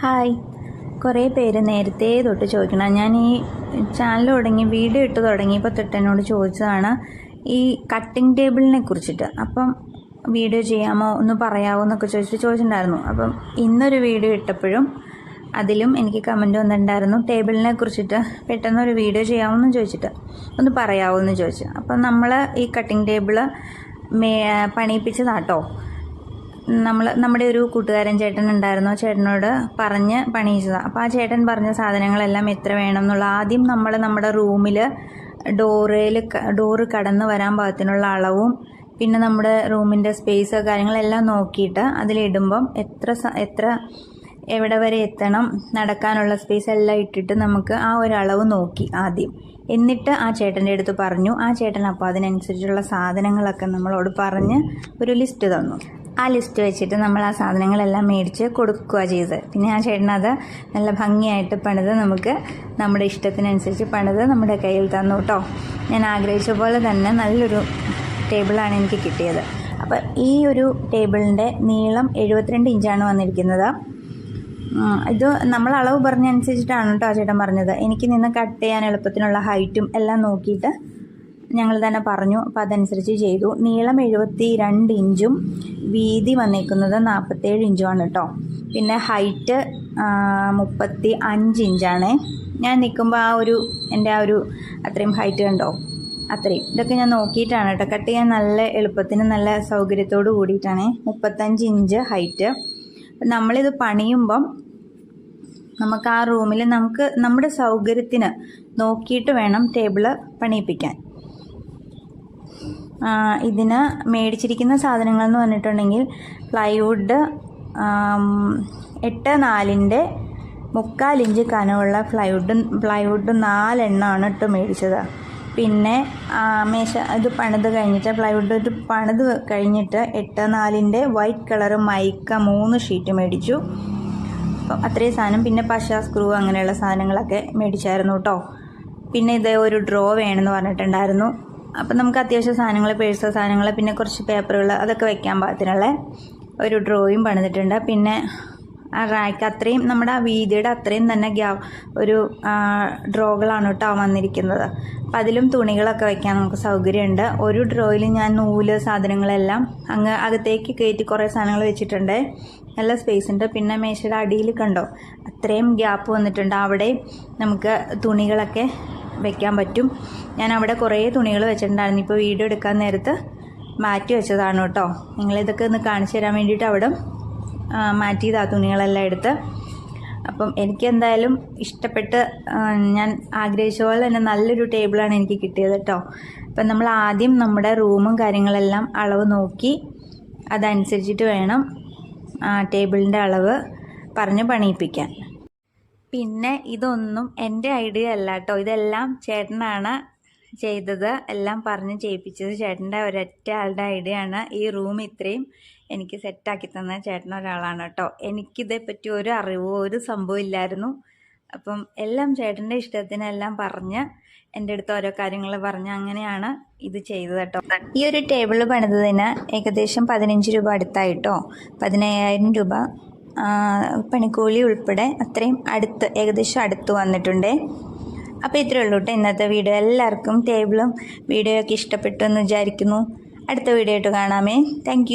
Hi. കുറേ പേര് നേരത്തെ തൊട്ട് ചോദിക്കണം ഞാൻ ഈ ചാനൽ തുടങ്ങി വീഡിയോ ഇട്ട് തുടങ്ങിയപ്പോൾ തൊട്ട് എന്നോട് ചോദിച്ചതാണ് ഈ കട്ടിംഗ് ടേബിളിനെ കുറിച്ചിട്ട്. അപ്പം വീഡിയോ ചെയ്യാമോ ഒന്ന് പറയാമോ എന്നൊക്കെ ചോദിച്ചിട്ട് ചോദിച്ചിട്ടുണ്ടായിരുന്നു. അപ്പം ഇന്നൊരു വീഡിയോ ഇട്ടപ്പോഴും അതിലും എനിക്ക് കമന്റ് വന്നിട്ടുണ്ടായിരുന്നു ടേബിളിനെ കുറിച്ചിട്ട് പെട്ടെന്ന് ഒരു വീഡിയോ ചെയ്യാമെന്ന് ചോദിച്ചിട്ട്. ഒന്ന് പറയാമോ എന്ന് ചോദിച്ചു. അപ്പം നമ്മൾ ഈ കട്ടിംഗ് ടേബിൾ മേ പണിയിപ്പിച്ചതാട്ടോ. നമ്മൾ നമ്മുടെ ഒരു കൂട്ടുകാരൻ ചേട്ടൻ ഉണ്ടായിരുന്നു. ചേട്ടനോട് പറഞ്ഞ് പണിയിച്ചതാണ് അപ്പോൾ ആ ചേട്ടൻ പറഞ്ഞ സാധനങ്ങളെല്ലാം എത്ര വേണം എന്നുള്ള ആദ്യം നമ്മൾ നമ്മുടെ റൂമിൽ ഡോറേൽ ഡോറ് കടന്ന് വരാൻ പാകത്തിനുള്ള അളവും പിന്നെ നമ്മുടെ റൂമിന്റെ സ്പേസ് കാര്യങ്ങളെല്ലാം നോക്കിയിട്ട് അതിലിടുമ്പം എത്ര എത്ര എവിടെ വരെ എത്തണം നടക്കാനുള്ള സ്പേസ് എല്ലാം ഇട്ടിട്ട് നമുക്ക് ആ ഒരളവ് നോക്കി ആദ്യം. എന്നിട്ട് ആ ചേട്ടന്റെ അടുത്ത് പറഞ്ഞു. ആ ചേട്ടൻ അപ്പോൾ അതിനനുസരിച്ചുള്ള സാധനങ്ങളൊക്കെ നമ്മളോട് പറഞ്ഞ് ഒരു ലിസ്റ്റ് തന്നു. ആ ലിസ്റ്റ് വെച്ചിട്ട് നമ്മൾ ആ സാധനങ്ങളെല്ലാം മേടിച്ച് കൊടുക്കുക ചെയ്ത്. പിന്നെ ആ ചേട്ടനത് നല്ല ഭംഗിയായിട്ട് പണിത് നമുക്ക് നമ്മുടെ ഇഷ്ടത്തിനനുസരിച്ച് പണിത് നമ്മുടെ കയ്യിൽ തന്നു കേട്ടോ ഞാൻ ആഗ്രഹിച്ച പോലെ തന്നെ നല്ലൊരു ടേബിളാണ് എനിക്ക് കിട്ടിയത്. അപ്പോൾ ഈ ഒരു ടേബിളിന്റെ നീളം എഴുപത്തിരണ്ട് ഇഞ്ചാണ് വന്നിരിക്കുന്നത്. ഇത് നമ്മൾ അളവ് പറഞ്ഞനുസരിച്ചിട്ടാണ് കേട്ടോ ചേട്ടൻ പറഞ്ഞത്. എനിക്ക് നിന്ന് കട്ട് ചെയ്യാൻ എളുപ്പത്തിനുള്ള ഹൈറ്റും എല്ലാം നോക്കിയിട്ട് ഞങ്ങൾ തന്നെ പറഞ്ഞു. അപ്പോൾ അതനുസരിച്ച് ചെയ്തു. നീളം എഴുപത്തി രണ്ട് ഇഞ്ചും വീതി വന്നിരിക്കുന്നത് നാൽപ്പത്തേഴ് ഇഞ്ചുമാണ് കേട്ടോ. പിന്നെ ഹൈറ്റ് മുപ്പത്തി അഞ്ച് ഇഞ്ചാണ്. ഞാൻ നിൽക്കുമ്പോൾ ആ ഒരു എന്റെ ആ ഒരു അത്രയും ഹൈറ്റ് കണ്ടോ? അത്രയും. ഇതൊക്കെ ഞാൻ നോക്കിയിട്ടാണ് കേട്ടോ. കട്ട് ചെയ്യാൻ നല്ല എളുപ്പത്തിന് നല്ല സൗകര്യത്തോട് കൂടിയിട്ടാണ്. മുപ്പത്തഞ്ച് ഇഞ്ച് ഹൈറ്റ്. നമ്മളിത് പണിയുമ്പം നമുക്ക് ആ റൂമിൽ നമുക്ക് നമ്മുടെ സൗകര്യത്തിന് നോക്കിയിട്ട് വേണം ടേബിൾ പണിയിപ്പിക്കാൻ. ഇതിന് മേടിച്ചിരിക്കുന്ന സാധനങ്ങൾ എന്ന് പറഞ്ഞിട്ടുണ്ടെങ്കിൽ പ്ലൈവുഡ് എട്ട് നാലിന്റെ മുക്കാൽ ഇഞ്ച് കനമുള്ള പ്ലൈവുഡ് പ്ലൈവുഡ് നാലെണ്ണമാണ് ഇട്ട് മേടിച്ചത്. പിന്നെ മേശ ഇത് പണിത് കഴിഞ്ഞിട്ട് പ്ലൈവുഡ് ഇത് പണിത് കഴിഞ്ഞിട്ട് എട്ട് നാലിന്റെ വൈറ്റ് കളർ മൈക്ക മൂന്ന് ഷീറ്റ് മേടിച്ചു. അത്രയും സാധനം. പിന്നെ പശ സ്ക്രൂ അങ്ങനെയുള്ള സാധനങ്ങളൊക്കെ മേടിച്ചായിരുന്നു കേട്ടോ. പിന്നെ ഇത് ഒരു ഡ്രോ വേണമെന്ന് പറഞ്ഞിട്ടുണ്ടായിരുന്നു. അപ്പം നമുക്ക് അത്യാവശ്യം സാധനങ്ങൾ പേഴ്സ് സാധനങ്ങൾ പിന്നെ കുറച്ച് പേപ്പറുകൾ അതൊക്കെ വെക്കാൻ പാകത്തിനുള്ള ഒരു ഡ്രോയും പണിതിട്ടുണ്ട്. പിന്നെ ആ റാക്ക് അത്രയും നമ്മുടെ ആ വീതിയുടെ അത്രയും തന്നെ ഗ്യാ ഒരു ഡ്രോകളാണ് കേട്ടോ വന്നിരിക്കുന്നത്. അപ്പം അതിലും തുണികളൊക്കെ വെക്കാൻ നമുക്ക് സൗകര്യമുണ്ട്. ഒരു ഡ്രോയിൽ ഞാൻ നൂൽ സാധനങ്ങളെല്ലാം അങ്ങ് അകത്തേക്ക് കയറ്റി കുറേ സാധനങ്ങൾ വെച്ചിട്ടുണ്ട്. നല്ല സ്പേസ് ഉണ്ട്. പിന്നെ മേശയുടെ അടിയിൽ കണ്ടോ അത്രയും ഗ്യാപ്പ് വന്നിട്ടുണ്ട്. അവിടെ നമുക്ക് തുണികളൊക്കെ വെക്കാൻ പറ്റും. ഞാൻ അവിടെ കുറേ തുണികൾ വെച്ചിട്ടുണ്ടായിരുന്നു. ഇപ്പോൾ വീഡിയോ എടുക്കാൻ നേരത്ത് മാറ്റി വെച്ചതാണ് കേട്ടോ. നിങ്ങളിതൊക്കെ ഒന്ന് കാണിച്ചു തരാൻ വേണ്ടിയിട്ട് അവിടെ ആ, മാറ്റിയതാ തുണികളെല്ലാം എടുത്ത്. അപ്പം എനിക്ക് എന്തായാലും ഇഷ്ടപ്പെട്ട് ഞാൻ ആഗ്രഹിച്ച പോലെ തന്നെ നല്ലൊരു ടേബിളാണ് എനിക്ക് കിട്ടിയത് കേട്ടോ. അപ്പം നമ്മൾ ആദ്യം നമ്മുടെ റൂമും കാര്യങ്ങളെല്ലാം അളവ് നോക്കി അതനുസരിച്ചിട്ട് വേണം ആ ടേബിളിന്റെ അളവ് പറഞ്ഞ് പണിയിപ്പിക്കാൻ. പിന്നെ ഇതൊന്നും എന്റെ ഐഡിയ അല്ല കേട്ടോ. ഇതെല്ലാം ചേട്ടനാണ് ചെയ്തത്. എല്ലാം പറഞ്ഞ് ചെയ്യിപ്പിച്ചത് ചേട്ടന്റെ ഒരൊറ്റ ആളുടെ ഐഡിയ ആണ്. ഈ റൂം ഇത്രയും എനിക്ക് സെറ്റാക്കി തന്ന ചേട്ടൻ ഒരാളാണ് കേട്ടോ. എനിക്കിതേപ്പറ്റി ഒരു അറിവോ ഒരു സംഭവം ഇല്ലായിരുന്നു. അപ്പം എല്ലാം ചേട്ടന്റെ ഇഷ്ടത്തിനെല്ലാം പറഞ്ഞ് എന്റെ അടുത്ത് ഓരോ കാര്യങ്ങൾ പറഞ്ഞ് അങ്ങനെയാണ് ഇത് ചെയ്തത് കേട്ടോ. ഈ ഒരു ടേബിൾ പണിതതിന് ഏകദേശം പതിനഞ്ച് രൂപ അടുത്തായിട്ടോ പതിനയ്യായിരം രൂപ പണിക്കൂലി ഉൾപ്പെടെ അത്രയും അടുത്ത് ഏകദേശം അടുത്ത് വന്നിട്ടുണ്ട്. അപ്പോൾ ഇത്രയേ ഉള്ളൂ കേട്ടോ ഇന്നത്തെ വീഡിയോ. എല്ലാവർക്കും ടേബിളും വീഡിയോ ഒക്കെ ഇഷ്ടപ്പെട്ടു എന്ന് വിചാരിക്കുന്നു. അടുത്ത വീഡിയോ ആയിട്ട് കാണാമേ. താങ്ക്